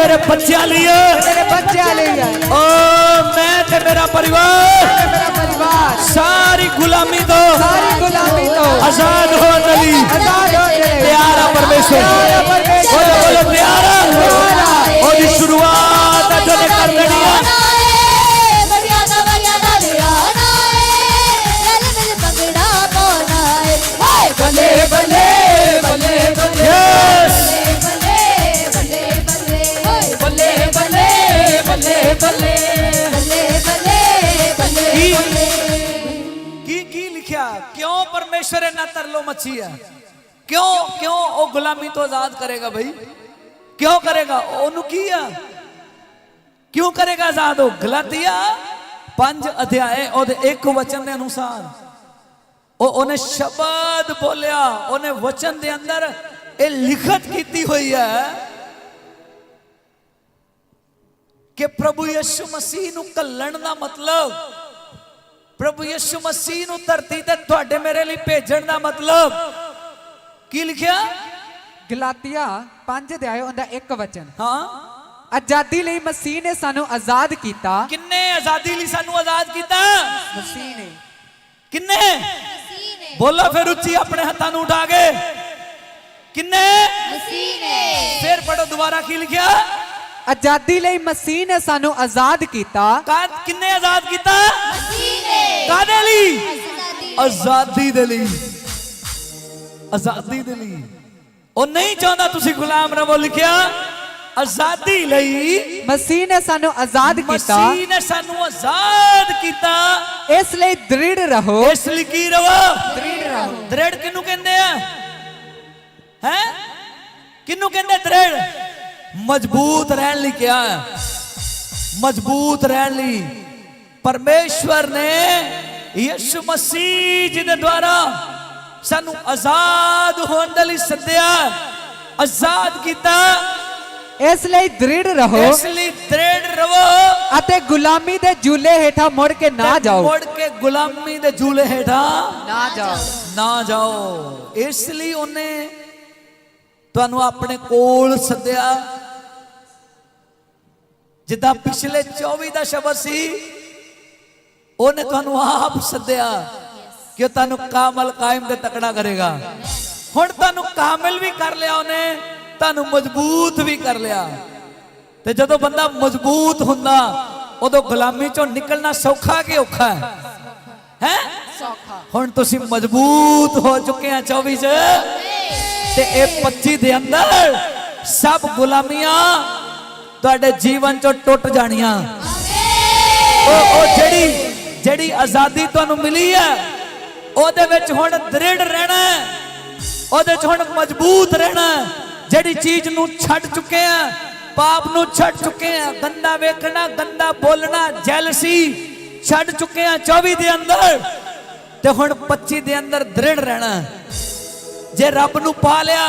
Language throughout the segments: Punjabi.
ਮੇਰੇ ਬੱਚਿਆਂ ਲਈ ਮੇਰੇ ਬੱਚਿਆਂ ਲਈ ਹੈ ਓ ਮੈਂ ਤੇ ਮੇਰਾ ਪਰਿਵਾਰ ਮੇਰਾ ਪਰਿਵਾਰ ਸਾਰੀ ਗੁਲਾਮੀ ਤੋਂ ਸਾਰੀ ਗੁਲਾਮੀ ਤੋਂ ਆਜ਼ਾਦ ਹੋਣ ਲਈ ਆਜ਼ਾਦ ਹੋ ਗਏ ਪਿਆਰਾ ਪਰਮੇਸ਼ਰ ਪਿਆਰਾ ਪਰਮੇਸ਼ਰ। ਬੋਲੋ ਬੋਲੋ ਪਰਮੇਸ਼ਰ ਇਹਨਾਂ ਤਰਲੋ ਮੱਛੀ ਹੈ ਕਿਉਂ ਕਿਉਂ ਉਹ ਗੁਲਾਮੀ ਤੋਂ ਆਜ਼ਾਦ ਕਰੇਗਾ ਭਾਈ ਕਿਉਂ ਕਰੇਗਾ ਉਹਨੂੰ ਕੀ ਆ ਕਿਉਂ ਕਰੇਗਾ ਆਜ਼ਾਦ ਉਹ ਗਲਤੀਆ ਪੰਜ ਅਧਿਆਏ ਉਹਦੇ ਇੱਕ ਵਚਨ ਦੇ ਅਨੁਸਾਰ ਉਹ ਉਹਨੇ ਸ਼ਬਦ ਬੋਲਿਆ ਉਹਨੇ ਵਚਨ ਦੇ ਅੰਦਰ ਇਹ ਲਿਖਤ ਕੀਤੀ ਹੋਈ ਹੈ ਕਿ ਪ੍ਰਭੂ ਯਿਸੂ ਮਸੀਹ ਨੂੰ ਕੱਲਣ ਦਾ ਮਤਲਬ ਪ੍ਰਭੂ ਯਿਸੂ ਮਸੀਹ ਨੂੰ ਧਰਤੀ ਤੇ ਤੁਹਾਡੇ ਮੇਰੇ ਲਈ ਭੇਜਣ ਦਾ ਮਤਲਬ ਕੀ ਲਿਖਿਆ? ਗਲਾਤੀਆ 5 ਅਧਿਆਇ ਉਹਦਾ ਇੱਕ ਵਚਨ। ਹਾਂ। ਆਜ਼ਾਦੀ ਲਈ ਮਸੀਹ ਨੇ ਸਾਨੂੰ ਆਜ਼ਾਦ ਕੀਤਾ। ਕਿੰਨੇ ਆਜ਼ਾਦੀ ਲਈ ਸਾਨੂੰ ਆਜ਼ਾਦ ਕੀਤਾ? ਮਸੀਹ ਨੇ। ਕਿੰਨੇ? ਬੋਲੋ ਫਿਰ ਉੱਚੀ ਆਪਣੇ ਹੱਥਾਂ ਨੂੰ ਉਠਾ ਕੇ। ਕਿੰਨੇ? ਫਿਰ ਪੜੋ ਦੁਬਾਰਾ ਕੀ ਲਿਖਿਆ? ਆਜ਼ਾਦੀ ਲਈ ਮਸੀਹ ਨੇ ਸਾਨੂੰ ਆਜ਼ਾਦ ਕੀਤਾ। ਕਿੰਨੇ ਆਜ਼ਾਦ ਕੀਤਾ? ਕਾਦੇ ਲਈ? ਆਜ਼ਾਦੀ ਦੇ ਲਈ। ਆਜ਼ਾਦੀ ਦੇ ਲਈ। ਉਹ ਨਹੀਂ ਚਾਹੁੰਦਾ ਤੁਸੀਂ ਗੁਲਾਮ ਰਹੋ ਲਿਖਿਆ ਆਜ਼ਾਦੀ ਲਈ ਮਸੀਹ ਨੇ ਸਾਨੂੰ ਆਜ਼ਾਦ ਕੀਤਾ। ਮਸੀਹ ਨੇ ਸਾਨੂੰ ਆਜ਼ਾਦ ਕੀਤਾ। ਇਸ ਲਈ ਦ੍ਰਿੜ ਰਹੋ। ਇਸ ਲਈ ਕੀ ਰਵੋ? ਦ੍ਰਿੜ ਰਹੋ। ਦ੍ਰਿੜ ਕਿਹਨੂੰ ਕਹਿੰਦੇ ਆ? ਹੈ? ਕਿਹਨੂੰ ਕਹਿੰਦੇ ਦ੍ਰਿੜ? ਮਜ਼ਬੂਤ ਰਹਿਣ ਲਈ ਕਿਹਾ। ਮਜ਼ਬੂਤ ਰਹਿਣ ਲਈ। ਪਰਮੇਸ਼ਵਰ ਨੇ ਯਿਸੂ ਮਸੀਹ ਜੀ ਦੇ ਦੁਆਰਾ ਸਾਨੂੰ ਆਜ਼ਾਦ ਹੋਣ ਦੇ ਲਈ ਸੱਦਿਆ ਆਜ਼ਾਦ ਕੀਤਾ। ਇਸ ਲਈ ਦ੍ਰਿੜ ਰਹੋ ਇਸ ਲਈ ਦ੍ਰਿੜ ਰਵੋ ਅਤੇ ਗੁਲਾਮੀ ਦੇ ਜੂਲੇ ਹੇਠਾਂ ਮੁੜ ਕੇ ਨਾ ਜਾਓ। ਮੁੜ ਕੇ ਗੁਲਾਮੀ ਦੇ ਝੂਲੇ ਹੇਠਾਂ ਨਾ ਜਾਓ। ਨਾ ਜਾਓ। ਇਸ ਲਈ ਉਹਨੇ ਤੁਹਾਨੂੰ ਆਪਣੇ ਕੋਲ ਸੱਦਿਆ। ਜਿੱਦਾਂ ਪਿਛਲੇ 24 ਦਾ ਸ਼ਬਦ ਸੀ ਉਹਨੇ ਤੁਹਾਨੂੰ ਆਪ ਸੱਦਿਆ ਕਿ ਉਹ ਤੁਹਾਨੂੰ ਕਾਮਲ ਕਾਇਮ ਤੇ ਤਕੜਾ ਕਰੇਗਾ। ਹੁਣ ਤੁਹਾਨੂੰ ਕਾਮਲ ਵੀ ਕਰ ਲਿਆ ਉਹਨੇ ਤੁਹਾਨੂੰ ਮਜ਼ਬੂਤ ਵੀ ਕਰ ਲਿਆ। ਤੇ ਜਦੋਂ ਬੰਦਾ ਮਜ਼ਬੂਤ ਹੁੰਦਾ ਉਦੋਂ ਗੁਲਾਮੀ ਚੋਂ ਨਿਕਲਣਾ ਸੌਖਾ ਕਿ ਔਖਾ ਹੈ? ਹੈ? ਹੁਣ ਤੁਸੀਂ ਮਜ਼ਬੂਤ ਹੋ ਚੁੱਕੇ ਆ 24 ਚ। ਤੇ ਇਹ 25 ਦੇ ਅੰਦਰ ਸਭ ਗੁਲਾਮੀਆਂ ਤੁਹਾਡੇ ਜੀਵਨ ਚੋਂ ਟੁੱਟ ਜਾਣੀਆਂ। ਉਹ ਉਹ ਜਿਹੜੀ ਜਿਹੜੀ ਆਜ਼ਾਦੀ ਤੁਹਾਨੂੰ ਮਿਲੀ ਹੈ, ਉਹਦੇ ਵਿੱਚ ਹੁਣ ਦ੍ਰਿੜ ਰਹਿਣਾ ਹੈ। ਉਹਦੇ ਚ ਹੁਣ ਮਜ਼ਬੂਤ ਰਹਿਣਾ ਜਿਹੜੀ ਚੀਜ਼ ਨੂੰ ਛੱਡ ਚੁੱਕੇ ਆ, ਪਾਪ ਨੂੰ ਛੱਡ ਚੁੱਕੇ ਆ, ਗੰਦਾ ਵੇਖਣਾ, ਗੰਦਾ ਬੋਲਣਾ, ਜੈਲਸੀ ਛੱਡ ਚੁੱਕੇ ਆ 24 ਦੇ ਅੰਦਰ, ਤੇ ਹੁਣ 25 ਦੇ ਅੰਦਰ ਦ੍ਰਿੜ ਰਹਿਣਾ ਜੇ ਰੱਬ ਨੂੰ ਪਾ ਲਿਆ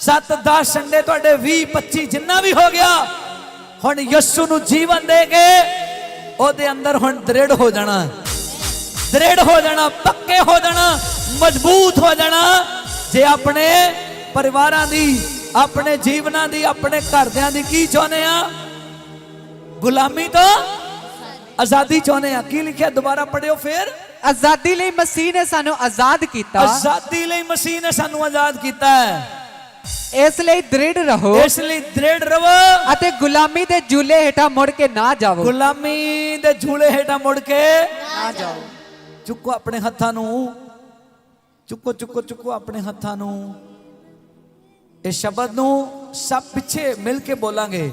7 10 ਸੰਡੇ ਤੁਹਾਡੇ 20 25 ਜਿੰਨਾ ਵੀ ਹੋ ਗਿਆ, ਹੁਣ ਯਿਸੂ ਨੂੰ ਜੀਵਨ ਦੇ ਕੇ ਉਹਦੇ ਅੰਦਰ ਹੁਣ ਦ੍ਰਿੜ ਹੋ ਜਾਣਾ। ਦ੍ਰਿੜ ਹੋ ਜਾਣਾ ਪੱਕੇ ਹੋ ਜਾਣਾ ਮਜ਼ਬੂਤ ਹੋ ਜਾਣਾ। ਜੇ ਆਪਣੇ ਪਰਿਵਾਰਾਂ ਦੀ ਆਪਣੇ ਜੀਵਨਾਂ ਦੀ ਆਪਣੇ ਘਰਦਿਆਂ ਦੀ ਕੀ ਚਾਹੁੰਦੇ ਆ? ਗੁਲਾਮੀ ਤੋਂ ਆਜ਼ਾਦੀ ਚਾਹੁੰਦੇ ਆ। ਕੀ ਲਿਖਿਆ ਦੁਬਾਰਾ ਪੜਿਓ ਫੇਰ। ਆਜ਼ਾਦੀ ਲਈ ਮਸੀਹ ਨੇ ਸਾਨੂੰ ਆਜ਼ਾਦ ਕੀਤਾ। ਆਜ਼ਾਦੀ ਲਈ ਮਸੀਹ ਨੇ ਸਾਨੂੰ ਆਜ਼ਾਦ ਕੀਤਾ ਹੈ। ਇਸ ਲਈ ਦ੍ਰਿੜ ਰਹੋ ਇਸ ਲਈ ਦ੍ਰਿੜ ਰਵੋ ਅਤੇ ਗੁਲਾਮੀ ਦੇ ਜੂਲੇ ਹੇਠਾਂ ਮੁੜ ਕੇ ਨਾ ਜਾਵੋ। ਗੁਲਾਮੀ ਦੇ ਝੂਲੇ ਹੇਠਾਂ ਮੁੜ ਕੇ ਨਾ ਜਾਓ। ਚੁੱਕੋ ਆਪਣੇ ਹੱਥਾਂ ਨੂੰ। ਚੁੱਕੋ ਚੁੱਕੋ ਚੁੱਕੋ ਆਪਣੇ ਹੱਥਾਂ ਨੂੰ। ਇਹ ਸ਼ਬਦ ਨੂੰ ਸਭ ਪਿੱਛੇ ਮਿਲ ਕੇ ਬੋਲਾਂਗੇ।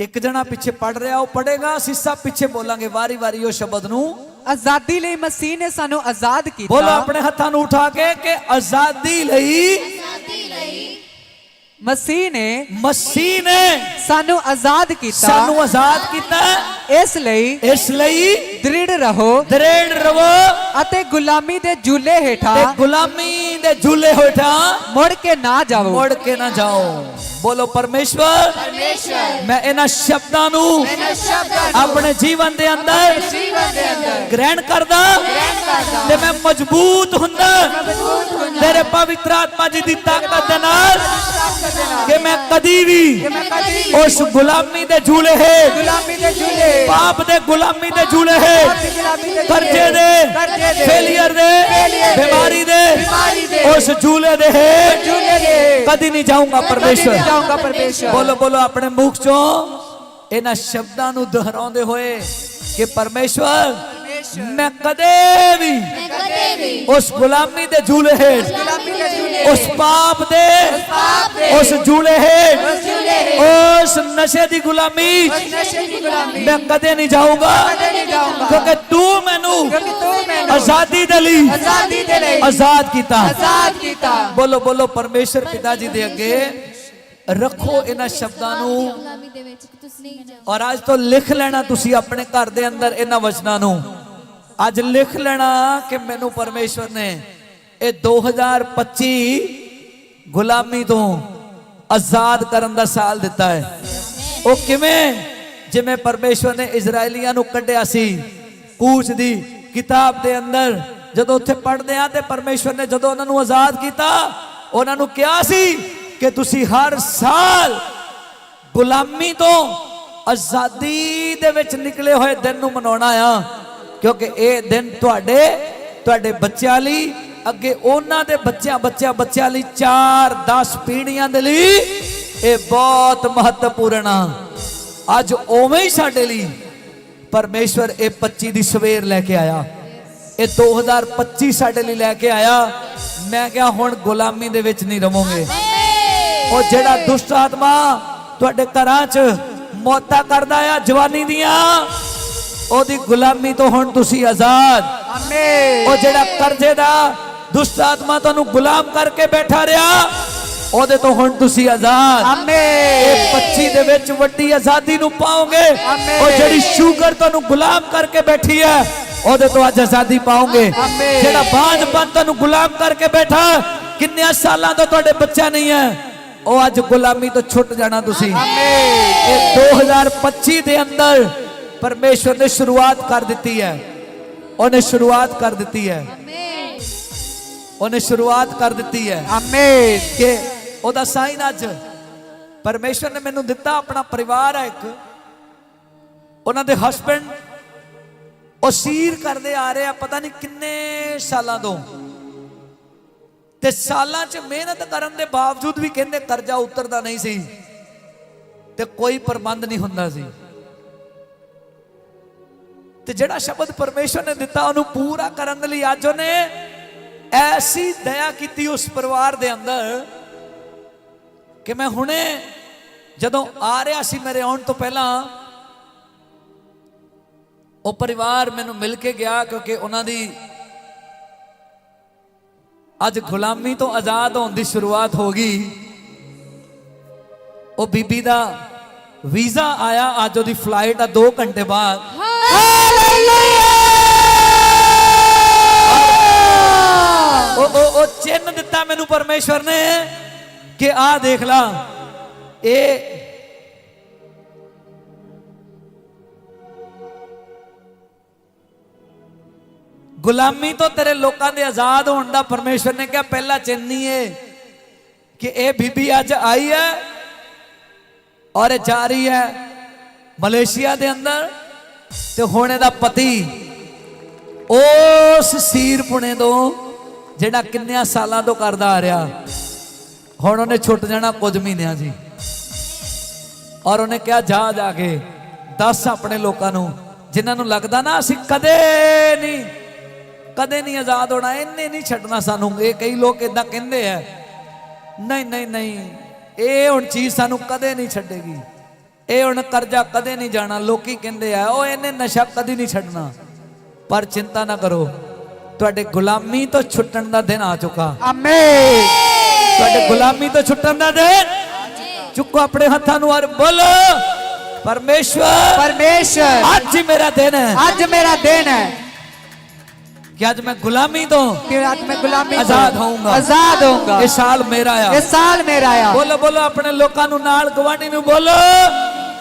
ਇੱਕ ਜਣਾ ਪਿੱਛੇ ਪੜ ਰਿਹਾ ਉਹ ਪੜੇਗਾ ਅਸੀਂ ਸਭ ਪਿੱਛੇ ਬੋਲਾਂਗੇ। ਵਾਰੀ ਵਾਰੀ ਉਹ ਸ਼ਬਦ ਨੂੰ ਆਜ਼ਾਦੀ ਲਈ ਮਸੀਹ ਨੇ ਸਾਨੂੰ ਆਜ਼ਾਦ ਬੋਲੋ ਕੀਤਾ ਆਪਣੇ ਹੱਥਾਂ ਨੂੰ ਉਠਾ ਕੇ ਕਿ ਆਜ਼ਾਦੀ ਲਈ ਮਸੀਹ ਨੇ ਮਸੀਹ ਨੇ ਸਾਨੂੰ ਆਜ਼ਾਦ ਕੀਤਾ ਸਾਨੂੰ ਆਜ਼ਾਦ ਕੀਤਾ। ਇਸ ਲਈ ਇਸ ਲਈ ਦ੍ਰਿੜ ਰਹੋ ਦ੍ਰਿੜ ਰਵੋ ਅਤੇ ਗੁਲਾਮੀ ਦੇ ਜੂਲੇ ਤੇ ਹੇਠਾਂ ਗੁਲਾਮੀ ਦੇ ਝੂਲੇ ਹੋਠਾਂ ਮੁੜ ਕੇ ਨਾ ਜਾਵੋ ਮੁੜ ਕੇ ਨਾ ਜਾਓ ਬੋਲੋ ਪਰਮੇਸ਼ਵਰ ਮੈਂ ਇਹਨਾਂ ਸ਼ਬਦਾਂ ਨੂੰ ਆਪਣੇ ਜੀਵਨ ਦੇ ਅੰਦਰ ਗ੍ਰਹਿਣ ਕਰਦਾ ਤੇ ਮੈਂ ਮਜ਼ਬੂਤ ਹੁੰਦਾ ਤੇਰੇ ਪਵਿੱਤਰ ਆਤਮਾ ਜੀ ਦੀ ਤਾਕਤ ਦੇ ਨਾਲ ਕਦੀ ਵੀ ਕਿ ਮੈਂ ਕਦੀ ਵੀ ਉਸ ਗੁਲਾਮੀ ਦੇ ਝੂਲੇ ਹੇਠ ਗੁਲਾਮੀ ਦੇ ਝੂਲੇ ਪਾਪ ਦੇ ਗੁਲਾਮੀ ਦੇ ਝੂਲੇ ਦੀ ਦੇ ਕਰਜ਼ੇ ਦੇ ਦੇ ਫੇਲਿਅਰ ਦੇ ਦੇ, ਬਿਮਾਰੀ ਦੇ ਦੇ, ਉਸ ਝੂਲੇ ਦੇ ਹੇਠ। ਝੂਲੇ ਦੇ ਕਦੀ ਨਹੀਂ ਜਾਊਂਗਾ ਕਦੀ ਪਰਮੇਸ਼ਵਰ ਨਹੀਂ ਜਾਊਂਗਾ ਪਰਮੇਸ਼ਰ। ਬੋਲੋ ਬੋਲੋ ਆਪਣੇ ਮੁਖ ਚੋਂ। ਇਹਨਾਂ ਸ਼ਬਦਾਂ ਨੂੰ ਦੁਹਰਾਉਂਦੇ ਹੋਏ ਕਿ ਪਰਮੇਸ਼ਵਰ ਮੈਂ ਕਦੇ ਵੀ ਉਸ ਗੁਲਾਮੀ ਦੇ ਝੂਲੇ ਹੇਠ ਉਸ ਪਾਪ ਦੇ ਉਸ ਝੂਲੇ ਹੇਠ ਉਸ ਨਸ਼ੇ ਦੀ ਗੁਲਾਮੀ ਮੈਂ ਕਦੇ ਨਹੀਂ ਜਾਊਂਗਾ। ਕਿਉਂਕਿ ਤੂੰ ਮੈਨੂੰ ਆਜ਼ਾਦੀ ਦੇ ਲਈ। ਆਜ਼ਾਦੀ ਦੇ ਲਈ। ਆਜ਼ਾਦ ਕੀਤਾ। ਆਜ਼ਾਦ ਕੀਤਾ। ਬੋਲੋ ਬੋਲੋ ਪਰਮੇਸ਼ਰ ਪਿਤਾ ਜੀ ਦੇ ਅੱਗੇ। ਰੱਖੋ ਇਹਨਾਂ ਸ਼ਬਦਾਂ ਨੂੰ। ਔਰ ਅੱਜ ਤੋਂ ਲਿਖ ਲੈਣਾ ਤੁਸੀਂ ਆਪਣੇ ਘਰ ਦੇ ਅੰਦਰ ਇਹਨਾਂ ਵਚਨਾਂ ਨੂੰ। ਅੱਜ ਲਿਖ ਲੈਣਾ ਕਿ ਮੈਨੂੰ ਪਰਮੇਸ਼ਵਰ ਨੇ ਇਹ 2025 ਗੁਲਾਮੀ ਤੋਂ ਆਜ਼ਾਦ ਕਰਨ ਦਾ ਸਾਲ ਦਿੱਤਾ ਹੈ। ਉਹ ਕਿਵੇਂ? ਜਿਵੇਂ ਪਰਮੇਸ਼ਵਰ ਨੇ ਇਜ਼ਰਾਈਲੀਆਂ ਨੂੰ ਕੱਢਿਆ ਸੀ। ਕੂਚ ਦੀ ਕਿਤਾਬ ਦੇ ਅੰਦਰ ਜਦੋਂ ਉੱਥੇ ਪੜ੍ਹਦੇ ਆ ਤੇ ਪਰਮੇਸ਼ਵਰ ਨੇ ਜਦੋਂ ਉਹਨਾਂ ਨੂੰ ਆਜ਼ਾਦ ਕੀਤਾ, ਉਹਨਾਂ ਨੂੰ ਕਿਹਾ ਸੀ ਕਿ ਤੁਸੀਂ ਹਰ ਸਾਲ ਗੁਲਾਮੀ ਤੋਂ ਆਜ਼ਾਦੀ ਦੇ ਵਿੱਚ ਨਿਕਲੇ ਹੋਏ ਦਿਨ ਨੂੰ ਮਨਾਉਣਾ ਆ, ਕਿਉਂਕਿ ਇਹ ਦਿਨ ਤੁਹਾਡੇ ਤੁਹਾਡੇ ਬੱਚਿਆਂ ਲਈ, ਅੱਗੇ ਉਹਨਾਂ ਦੇ ਬੱਚਿਆਂ ਬੱਚਿਆਂ ਬੱਚਿਆਂ ਲਈ 4 10 ਪੀੜ੍ਹੀਆਂ ਦੇ ਲਈ ਇਹ ਬਹੁਤ ਮਹੱਤਵਪੂਰਨ ਆ। ਅੱਜ ਉਵੇਂ ਹੀ ਸਾਡੇ ਲਈ ਪਰਮੇਸ਼ਵਰ ਇਹ 25 ਦੀ ਸਵੇਰ ਲੈ ਕੇ ਆਇਆ। ਇਹ 2025 ਸਾਡੇ ਲਈ ਲੈ ਕੇ ਆਇਆ। ਮੈਂ ਕਿਹਾ ਹੁਣ ਗੁਲਾਮੀ ਦੇ ਵਿੱਚ ਨਹੀਂ ਰਵੋਗੇ। ਉਹ ਜਿਹੜਾ ਦੁਸ਼ਟ ਆਤਮਾ ਤੁਹਾਡੇ ਘਰਾਂ 'ਚ ਮੌਤਾਂ ਕਰਦਾ ਆ ਜਵਾਨੀ ਦੀਆਂ ਉਹਦੀ ਗੁਲਾਮੀ ਤੋਂ ਹੁਣ ਤੁਸੀਂ ਆਜ਼ਾਦ। ਆਮੇਨ ਉਹ ਜਿਹੜਾ ਕਰਜ਼ੇ ਦਾ ਦੁਸ਼ਟ ਆਤਮਾ ਤੁਹਾਨੂੰ ਗੁਲਾਮ ਕਰਕੇ ਬੈਠਾ ਰਿਹਾ ਉਹਦੇ ਤੋਂ ਹੁਣ ਤੁਸੀਂ ਆਜ਼ਾਦ। ਆਮੇਨ ਇਹ 25 ਦੇ ਵਿੱਚ ਵੱਡੀ ਆਜ਼ਾਦੀ ਨੂੰ ਪਾਓਗੇ। ਆਮੇਨ। ਉਹ ਜਿਹੜੀ ਸ਼ੂਗਰ ਤੁਹਾਨੂੰ ਗੁਲਾਮ ਕਰਕੇ ਬੈਠੀ ਹੈ ਉਹਦੇ ਤੋਂ ਅੱਜ ਆਜ਼ਾਦੀ ਪਾਓਗੇ। ਆਮੇਨ। ਜਿਹੜਾ ਬਾਂਝਪਨ ਤੁਹਾਨੂੰ ਗੁਲਾਮ ਕਰਕੇ ਬੈਠਾ ਕਿੰਨਿਆਂ ਸਾਲਾਂ ਤੋਂ ਤੁਹਾਡੇ ਬੱਚਾ ਨਹੀਂ ਹੈ ਉਹ ਅੱਜ ਗੁਲਾਮੀ ਤੋਂ ਛੁੱਟ ਜਾਣਾ ਤੁਸੀਂ। ਆਮੇਨ ਇਹ 2025 ਦੇ ਅੰਦਰ ਪਰਮੇਸ਼ਵਰ ਨੇ ਸ਼ੁਰੂਆਤ ਕਰ ਦਿੱਤੀ ਹੈ। ਉਹਨੇ ਸ਼ੁਰੂਆਤ ਕਰ ਦਿੱਤੀ ਹੈ। ਆਮੇਨ ਉਹਨੇ ਸ਼ੁਰੂਆਤ ਕਰ ਦਿੱਤੀ ਹੈ ਆਮੇਨ ਕਿ ਉਹਦਾ ਸਾਈਨ ਅੱਜ। ਪਰਮੇਸ਼ਵਰ ਨੇ ਮੈਨੂੰ ਦਿੱਤਾ ਆਪਣਾ ਪਰਿਵਾਰ ਹੈ ਇੱਕ। ਉਹਨਾਂ ਦੇ ਹਸਬੰਡ ਉਹ ਸੀਰ ਕਰਦੇ ਆ ਰਹੇ ਆ ਪਤਾ ਨਹੀਂ ਕਿੰਨੇ ਸਾਲਾਂ ਤੋਂ। ਤੇ ਸਾਲਾਂ 'ਚ ਮਿਹਨਤ ਕਰਨ ਦੇ ਬਾਵਜੂਦ ਵੀ ਕਹਿੰਦੇ ਕਰਜ਼ਾ ਉਤਰਦਾ ਨਹੀਂ ਸੀ। ਤੇ ਕੋਈ ਪ੍ਰਬੰਧ ਨਹੀਂ ਹੁੰਦਾ ਸੀ। ਤੇ ਜਿਹੜਾ ਸ਼ਬਦ ਪਰਮੇਸ਼ਵਰ ਨੇ ਦਿੱਤਾ ਉਹਨੂੰ ਪੂਰਾ ਕਰਨ ਦੇ ਲਈ ਅੱਜ ਉਹਨੇ ਐਸੀ ਦਇਆ ਕੀਤੀ ਉਸ ਪਰਿਵਾਰ ਦੇ ਅੰਦਰ ਕਿ ਮੈਂ ਹੁਣੇ ਜਦੋਂ ਆ ਰਿਹਾ ਸੀ ਮੇਰੇ ਆਉਣ ਤੋਂ ਪਹਿਲਾਂ ਉਹ ਪਰਿਵਾਰ ਮੈਨੂੰ ਮਿਲ ਕੇ ਗਿਆ ਕਿਉਂਕਿ ਉਹਨਾਂ ਦੀ ਅੱਜ ਗੁਲਾਮੀ ਤੋਂ ਆਜ਼ਾਦ ਹੋਣ ਦੀ ਸ਼ੁਰੂਆਤ ਹੋ ਗਈ। ਉਹ ਬੀਬੀ ਦਾ ਵੀਜ਼ਾ ਆਇਆ ਅੱਜ ਉਹਦੀ ਫਲਾਈਟ ਆ 2 ਘੰਟੇ ਬਾਅਦ। ਉਹ ਉਹ ਉਹ ਚਿੰਨ ਦਿੱਤਾ ਮੈਨੂੰ ਪਰਮੇਸ਼ਵਰ ਨੇ। ਕਿ ਆਹ ਦੇਖ ਲਾ, ਇਹ ਗੁਲਾਮੀ ਤੋਂ ਤੇਰੇ ਲੋਕਾਂ ਦੇ ਆਜ਼ਾਦ ਹੋਣ ਦਾ ਪਰਮੇਸ਼ਵਰ ਨੇ ਕਿਹਾ, ਪਹਿਲਾ ਚਿੰਨ ਹੀ ਕਿ ਇਹ ਬੀਬੀ ਅੱਜ ਆਈ ਹੈ ਔਰ ਇਹ ਜਾ ਰਹੀ ਹੈ ਮਲੇਸ਼ੀਆ ਦੇ ਅੰਦਰ ਤੇ ਹੁਣ ਇਹਦਾ ਪਤੀ ਉਸ ਸੀਰ ਪੁਣੇ ਤੋਂ ਜਿਹੜਾ ਕਿੰਨਿਆਂ ਸਾਲਾਂ ਤੋਂ ਕਰਦਾ ਆ ਰਿਹਾ। ਹੁਣ ਉਹਨੇ ਛੁੱਟ ਜਾਣਾ ਕੁਝ ਮਹੀਨਿਆਂ ਜੀ। ਔਰ ਉਹਨੇ ਕਿਹਾ, ਜਾ ਜਾ ਕੇ ਦੱਸ ਆਪਣੇ ਲੋਕਾਂ ਨੂੰ, ਜਿਨ੍ਹਾਂ ਨੂੰ ਲੱਗਦਾ ਨਾ ਅਸੀਂ ਕਦੇ ਨਹੀਂ ਕਦੇ ਨਹੀਂ ਆਜ਼ਾਦ ਹੋਣਾ ਇਹਨੇ ਨਹੀਂ ਛੱਡਣਾ ਸਾਨੂੰ। ਇਹ ਕਈ ਲੋਕ ਇਦਾਂ ਕਹਿੰਦੇ ਆ, ਨਹੀਂ ਨਹੀਂ ਨਹੀਂ, ਇਹ ਹੁਣ ਚੀਜ਼ ਸਾਨੂੰ ਕਦੇ ਨਹੀਂ ਛੱਡੇਗੀ। ਇਹ ਹੁਣ ਕਰਜ਼ਾ ਕਦੇ ਨਹੀਂ ਜਾਣਾ। ਲੋਕੀ ਕਹਿੰਦੇ ਆ, ਉਹ ਇਹਨੇ ਨਸ਼ਾ ਕਦੇ ਨਹੀਂ ਛੱਡਣਾ। ਪਰ ਚਿੰਤਾ ਨਾ ਕਰੋ, ਤੁਹਾਡੇ ਗੁਲਾਮੀ ਤੋਂ ਛੁੱਟਣ ਦਾ ਦਿਨ ਆ ਚੁੱਕਾ। ਆਮੇਨ ਤੁਹਾਡੇ ਗੁਲਾਮੀ ਤੋਂ ਛੁੱਟਣ ਦਾ। ਦਿਨ ਚੁੱਕੋ ਆਪਣੇ ਹੱਥਾਂ ਨੂੰ ਔਰ ਬੋਲੋ। ਪਰਮੇਸ਼ਵਰ ਪਰਮੇਸ਼ਰ ਅੱਜ ਮੇਰਾ ਦਿਨ ਹੈ। ਅੱਜ ਮੇਰਾ ਦਿਨ ਹੈ। ਕਿ ਅੱਜ ਮੈਂ ਗੁਲਾਮੀ ਤੋਂ ਕਿ ਅੱਜ ਮੈਂ ਗੁਲਾਮੀ ਤੋਂ ਆਜ਼ਾਦ ਹੋਊਂਗਾ। ਆਜ਼ਾਦ ਹੋਊਂਗਾ। ਇਹ ਸਾਲ ਮੇਰਾ ਆ। ਇਹ ਸਾਲ ਮੇਰਾ ਆ। ਬੋਲੋ ਬੋਲੋ ਆਪਣੇ ਲੋਕਾਂ ਨੂੰ ਨਾਲ ਗਵਾਂਢੀ ਨੂੰ ਬੋਲੋ।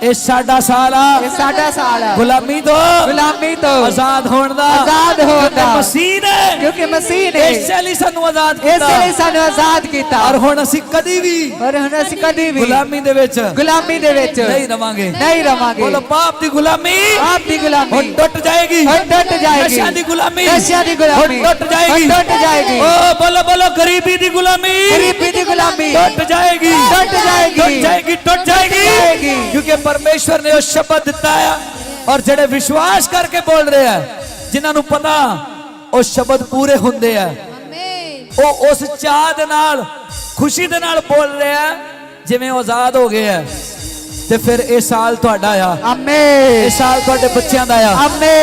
ਇਹ ਸਾਡਾ ਸਾਲ ਆ। ਇਹ ਸਾਡਾ ਸਾਲ ਆ। ਗੁਲਾਮੀ ਤੋਂ ਗੁਲਾਮੀ ਤੋਂ ਆਜ਼ਾਦ ਹੋਣ ਦਾ। ਆਜ਼ਾਦ ਹੋਣ ਕਿਉਂਕਿ ਦਾ। ਮਸੀਹ ਨੇ। ਕਿਉਂਕਿ ਮਸੀਹ ਨੇ। ਇਸੇ ਲਈ ਸਾਨੂੰ ਆਜ਼ਾਦ ਇਸ ਕੀਤਾ ਲਈ ਸਾਨੂੰ ਆਜ਼ਾਦ ਕੀਤਾ। ਔਰ ਹੁਣ ਅਸੀਂ ਕਦੀ ਵੀ ਔਰ ਹੁਣ ਅਸੀਂ ਕਦੀ ਵੀ ਗੁਲਾਮੀ ਦੇ ਵਿੱਚ ਗੁਲਾਮੀ ਦੇ ਵਿੱਚ ਨਹੀਂ ਰਵਾਂਗੇ। ਨਹੀਂ ਰਵਾਂਗੇ। ਬੋਲੋ ਪਾਪ ਦੀ ਗੁਲਾਮੀ। ਆਪ ਦੀ ਗੁਲਾਮੀ। ਹੁਣ ਟੁੱਟ ਜਾਏਗੀ। ਹੁਣ ਟੁੱਟ ਜਾਏਗੀ। ਨਸ਼ਿਆਂ ਦੀ ਗੁਲਾਮੀ। ਨਸ਼ਿਆਂ ਦੀ ਗੁਲਾਮੀ। ਹੁਣ ਟੁੱਟ ਜਾਏਗੀ। ਹੁਣ ਟੁੱਟ ਜਾਏਗੀ। ਓ ਬੋਲੋ ਬੋਲੋ ਗਰੀਬੀ ਦੀ ਗੁਲਾਮੀ। ਗਰੀਬੀ ਦੀ ਗੁਲਾਮੀ। ਟੁੱਟ ਜਾਏਗੀ। ਟੁੱਟ ਜਾਏਗੀ। ਟੁੱਟ ਜਾਏਗੀ ਟੁੱਟ ਜਾਏਗੀ। ਕਿਉਂਕਿ ਪਰਮੇਸ਼ਵਰ ਨੇ ਉਹ ਸ਼ਬਦ ਦਿੱਤਾ ਆ ਔਰ ਜਿਹੜੇ ਵਿਸ਼ਵਾਸ ਕਰਕੇ ਬੋਲ ਰਹੇ ਆ ਜਿਨ੍ਹਾਂ ਨੂੰ ਪਤਾ ਉਹ ਸ਼ਬਦ ਪੂਰੇ ਹੁੰਦੇ ਆ ਆਮੇਨ ਉਹ ਉਸ ਚਾਹ ਦੇ ਨਾਲ ਖੁਸ਼ੀ ਦੇ ਨਾਲ ਬੋਲ ਰਹੇ ਆ ਜਿਵੇਂ ਉਹ ਆਜ਼ਾਦ ਹੋ ਗਏ ਆ ਤੇ ਫਿਰ ਇਹ ਸਾਲ ਤੁਹਾਡਾ ਆ ਆਮੇ ਇਹ ਸਾਲ ਤੁਹਾਡੇ ਬੱਚਿਆਂ ਦਾ ਆ ਆਮੇ